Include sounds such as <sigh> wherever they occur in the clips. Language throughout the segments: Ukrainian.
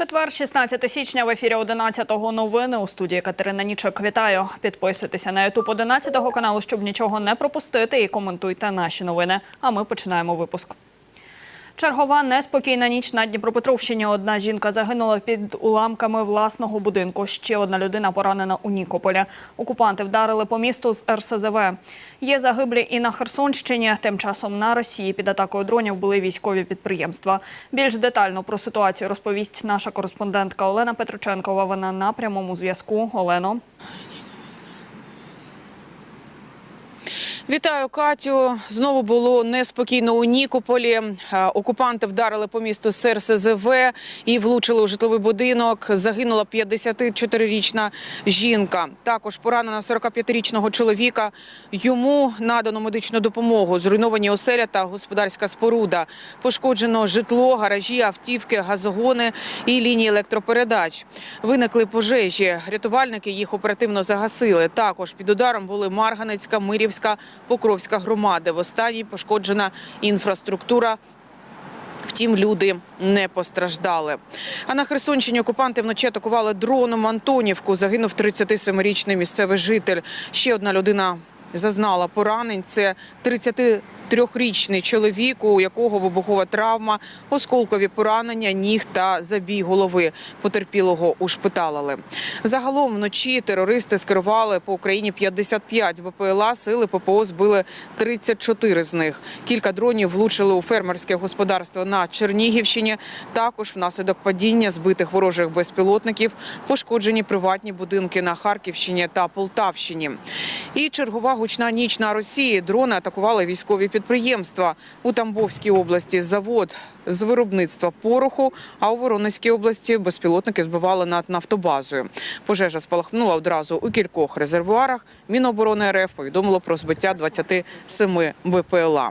Четвер, 16 січня в ефірі 11-го новини у студії Катерина Нічок. Вітаю. Підписуйтеся на ютуб 11-го каналу, щоб нічого не пропустити, і коментуйте наші новини. А ми починаємо випуск. Чергова неспокійна ніч на Дніпропетровщині. Одна жінка загинула під уламками власного будинку. Ще одна людина поранена у Нікополі. Окупанти вдарили по місту з РСЗВ. Є загиблі і на Херсонщині. Тим часом на Росії під атакою дронів були військові підприємства. Більш детально про ситуацію розповість наша кореспондентка Олена Петроченкова. Вона на прямому зв'язку. Олено. Вітаю, Катю. Знову було неспокійно у Нікополі. Е, Окупанти вдарили по місту з РСЗВ і влучили у житловий будинок. Загинула 54-річна жінка. Також поранена 45-річного чоловіка. Йому надано медичну допомогу. Зруйновані оселя та господарська споруда. Пошкоджено житло, гаражі, автівки, газогони і лінії електропередач. Виникли пожежі. Рятувальники їх оперативно загасили. Також під ударом були Марганецька, Мирівська, Покровська громади. В останній пошкоджена інфраструктура. Втім, люди не постраждали. А на Херсонщині окупанти вночі атакували дроном Антонівку. Загинув 37-річний місцевий житель. Ще одна людина зазнала поранень. Це 33-річний чоловік, у якого вибухова травма, осколкові поранення, ніг та забій голови. Потерпілого ушпиталили. Загалом вночі терористи скерували по Україні 55 БПЛА. Сили ППО збили 34 з них. Кілька дронів влучили у фермерське господарство на Чернігівщині. Також внаслідок падіння збитих ворожих безпілотників пошкоджені приватні будинки на Харківщині та Полтавщині. І чергова гучна ніч на Росії. Дрони атакували військові підприємства у Тамбовській області. Завод з виробництва пороху. А у Воронезькій області безпілотники збивали над нафтобазою. Пожежа спалахнула одразу у кількох резервуарах. Міноборони РФ повідомило про збиття 27 БПЛА.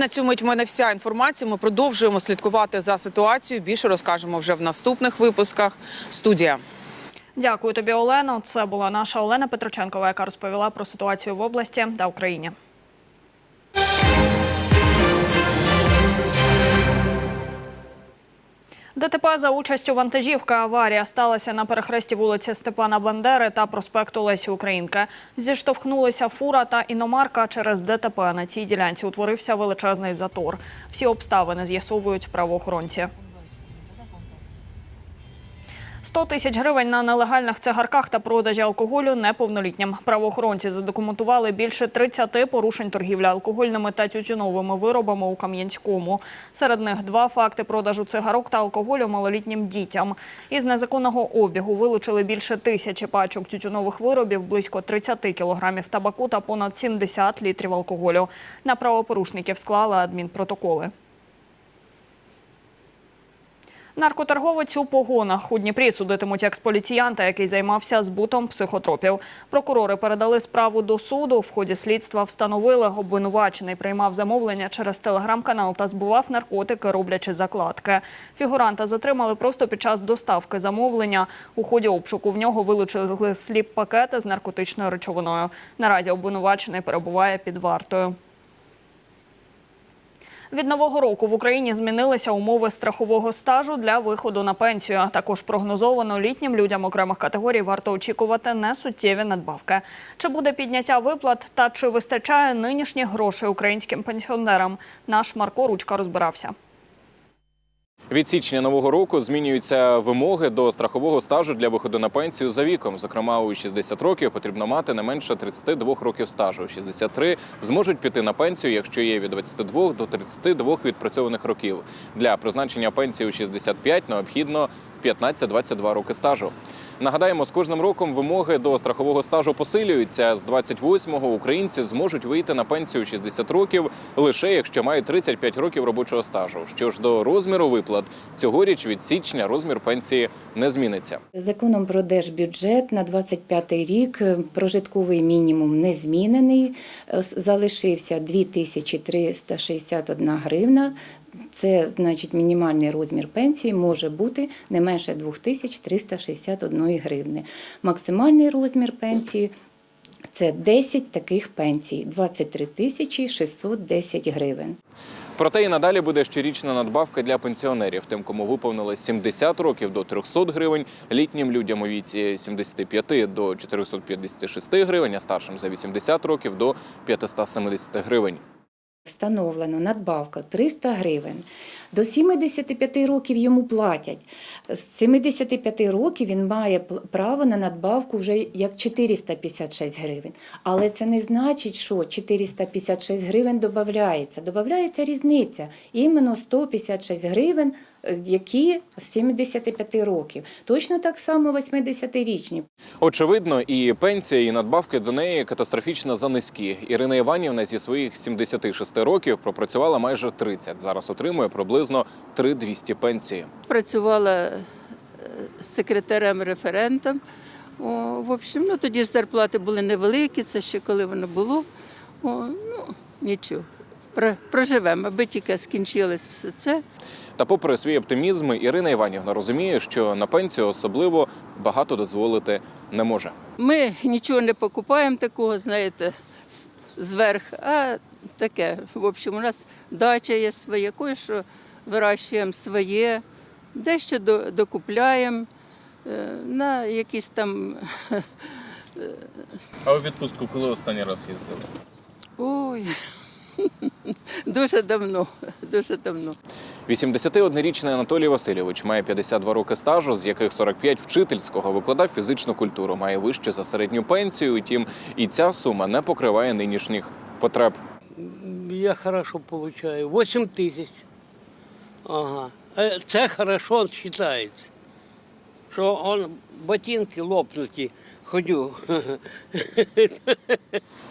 На цю мить в мене вся інформація. Ми продовжуємо слідкувати за ситуацією. Більше розкажемо вже в наступних випусках. Студія. Дякую тобі, Олено. Це була наша Олена Петроченкова, яка розповіла про ситуацію в області та Україні. ДТП за участю вантажівка. Аварія сталася на перехресті вулиці Степана Бандери та проспекту Лесі Українка. Зіштовхнулися фура та іномарка через ДТП. На цій ділянці утворився величезний затор. Всі обставини з'ясовують правоохоронці. 100 тисяч гривень на нелегальних цигарках та продажі алкоголю неповнолітнім. Правоохоронці задокументували більше 30 порушень торгівлі алкогольними та тютюновими виробами у Кам'янському. Серед них два факти продажу цигарок та алкоголю малолітнім дітям. Із незаконного обігу вилучили більше тисячі пачок тютюнових виробів, близько 30 кілограмів табаку та понад 70 літрів алкоголю. На правопорушників склали адмінпротоколи. Наркоторговець у погонах у Дніпрі судитимуть експоліціянта, який займався збутом психотропів. Прокурори передали справу до суду. В ході слідства встановили, обвинувачений приймав замовлення через телеграм-канал та збував наркотики, роблячи закладки. Фігуранта затримали просто під час доставки замовлення. У ході обшуку в нього вилучили сліп-пакети з наркотичною речовиною. Наразі обвинувачений перебуває під вартою. Від нового року в Україні змінилися умови страхового стажу для виходу на пенсію. Також прогнозовано літнім людям окремих категорій варто очікувати несуттєві надбавки. Чи буде підняття виплат та чи вистачає нинішніх грошей українським пенсіонерам? Наш Марко Ручка розбирався. Від січня нового року змінюються вимоги до страхового стажу для виходу на пенсію за віком. Зокрема, у 60 років потрібно мати не менше 32 років стажу. У 63 зможуть піти на пенсію, якщо є від 22 до 32 відпрацьованих років. Для призначення пенсії у 65 необхідно 15-22 роки стажу. Нагадаємо, з кожним роком вимоги до страхового стажу посилюються. З 28-го українці зможуть вийти на пенсію у 60 років лише якщо мають 35 років робочого стажу. Що ж до розміру виплат, цьогоріч від січня розмір пенсії не зміниться. Законом про держбюджет на 25 рік е, прожитковий мінімум не змінений. Е, Залишився 2361 гривна. Це значить мінімальний розмір пенсії може бути не менше 2361 гривни. Максимальний розмір пенсії це 10 таких пенсій 23 тисячі 610 гривень. Проте і надалі буде щорічна надбавка для пенсіонерів. Тим, кому виповнилось 70 років до 300 гривень, літнім людям у віці 75 до 456 гривень, а старшим за 80 років до 570 гривень. Встановлено надбавка 300 гривень. До 75 років йому платять. З 75 років він має право на надбавку вже як 456 гривень. Але це не значить, що 456 гривень додається. Додається різниця. Іменно 156 гривень, які з 75 років. Точно так само 80-річні. Очевидно, і пенсія, і надбавки до неї катастрофічно занизькі. Ірина Іванівна зі своїх 76 років пропрацювала майже 30. Зараз отримує приблизно 3200 пенсії. Працювала е, секретарем-референтом. О, в общем, ну тоді ж зарплати були невеликі, це ще коли воно було. О, ну, нічого. Проживемо, аби тільки скінчилось все це. Та, попри свій оптимізм, Ірина Іванівна розуміє, що на пенсію особливо багато дозволити не може. Ми нічого не покупаємо такого, знаєте, зверх, а таке. В общем, у нас дача є своє, кое-що вирощуємо своє, дещо докупляємо е, на якісь там. <laughs> А у відпустку коли останній раз їздили? Ой, <laughs> дуже давно, дуже давно. 81-річний Анатолій Васильович має 52 роки стажу, з яких 45 вчительського, викладав фізичну культуру, має вище за середню пенсію. Утім, і ця сума не покриває нинішніх потреб. Я хорошо получаю. 8 тысяч. Ага. Э, Це хорошо вважається. Що он ботинки лопнуті, ходю.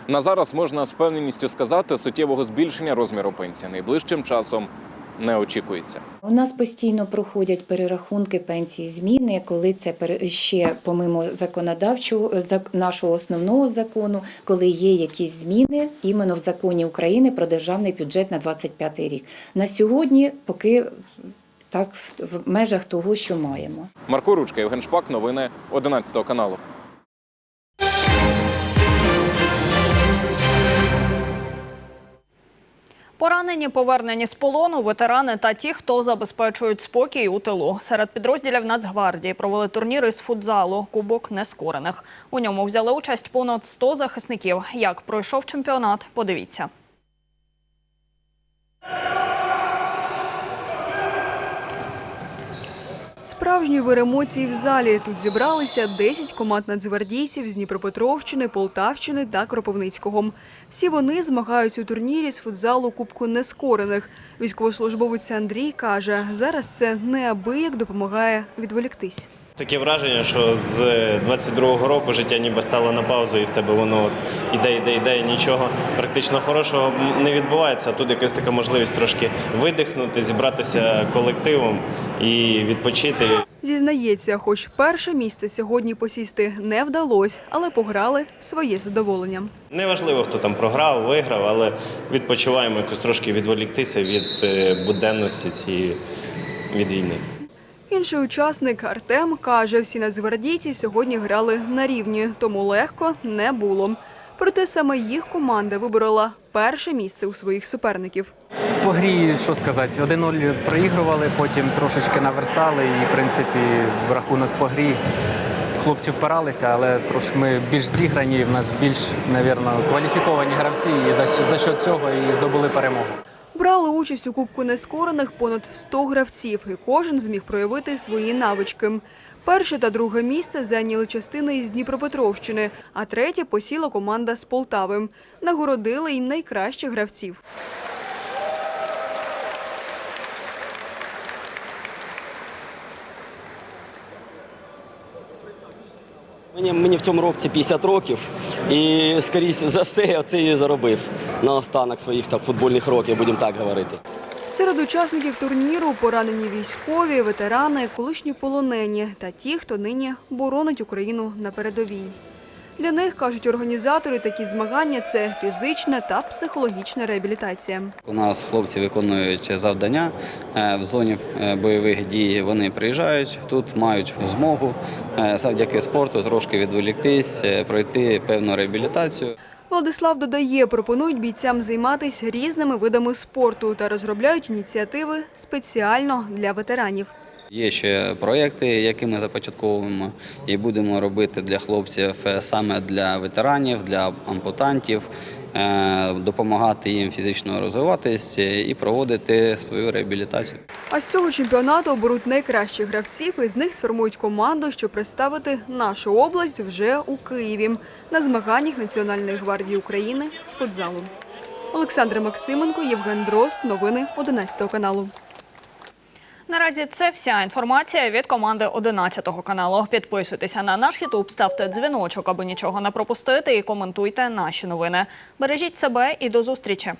На зараз можна з певненістю сказати, суттєвого збільшення розміру пенсії найближчим часом не очікується. У нас постійно проходять перерахунки пенсій зміни, коли це ще помимо законодавчого зак- нашого основного закону, коли є якісь зміни іменно в законі України про державний бюджет на 25 рік. На сьогодні поки так в межах того, що маємо. Марко Ручка, Євген Шпак, новини 11 каналу. Поранені, повернені з полону, ветерани та ті, хто забезпечують спокій у тилу. Серед підрозділів Нацгвардії провели турніри з футзалу Кубок нескорених. У ньому взяли участь понад 100 захисників. Як пройшов чемпіонат, подивіться. Справжній вир емоцій в залі. Тут зібралися 10 команд нацгвардійців з Дніпропетровщини, Полтавщини та Кропивницького. Всі вони змагаються у турнірі з футзалу Кубку Нескорених. Військовослужбовець Андрій каже, зараз це неабияк допомагає відволіктись. Таке враження, що з 22-го року життя ніби стало на паузу, і в тебе воно от іде, іде, іде, і нічого практично хорошого не відбувається. А тут якась така можливість трошки видихнути, зібратися колективом і відпочити. Зізнається, хоч перше місце сьогодні посісти не вдалося, але пограли в своє задоволення. Неважливо, хто там програв, виграв, але відпочиваємо якось трошки відволіктися від е, буденності цієї від війни. Інший учасник Артем каже, всі нацгвардійці сьогодні грали на рівні, тому легко не було. Проте саме їх команда виборола перше місце у своїх суперників. По грі, що сказати, 1-0 проігрували, потім трошечки наверстали і, в принципі, в рахунок по грі хлопці впиралися, але трошки ми більш зіграні, в нас більш, навірно, кваліфіковані гравці, і за, за счет цього і здобули перемогу. Брали участь у Кубку нескорених понад 100 гравців, і кожен зміг проявити свої навички. Перше та друге місце зайняли частини із Дніпропетровщини, а третє посіла команда з Полтави. Нагородили й найкращих гравців. Мені, мені в цьому році 50 років, і скоріше за все я це і заробив на останок своїх там, футбольних років, будемо так говорити. Серед учасників турніру поранені військові, ветерани, колишні полонені та ті, хто нині боронить Україну на передовій. Для них, кажуть організатори, такі змагання – це фізична та психологічна реабілітація. У нас хлопці виконують завдання е, в зоні е, бойових дій. Вони приїжджають тут, мають змогу е, завдяки спорту трошки відволіктись, пройти певну реабілітацію. Владислав додає, пропонують бійцям займатися різними видами спорту та розробляють ініціативи спеціально для ветеранів. Є ще проєкти, які ми започатковуємо і будемо робити для хлопців е, саме для ветеранів, для ампутантів, е, допомагати їм фізично розвиватись е, і проводити свою реабілітацію. А з цього чемпіонату оберуть найкращих гравців і з них сформують команду, щоб представити нашу область вже у Києві на змаганнях Національної гвардії України з футзалу. Олександр Максименко, Євген Дрозд. Новини 11 каналу. Наразі це вся інформація від команди 11 каналу. Підписуйтеся на наш Ютуб, ставте дзвіночок, аби нічого не пропустити, і коментуйте наші новини. Бережіть себе і до зустрічі.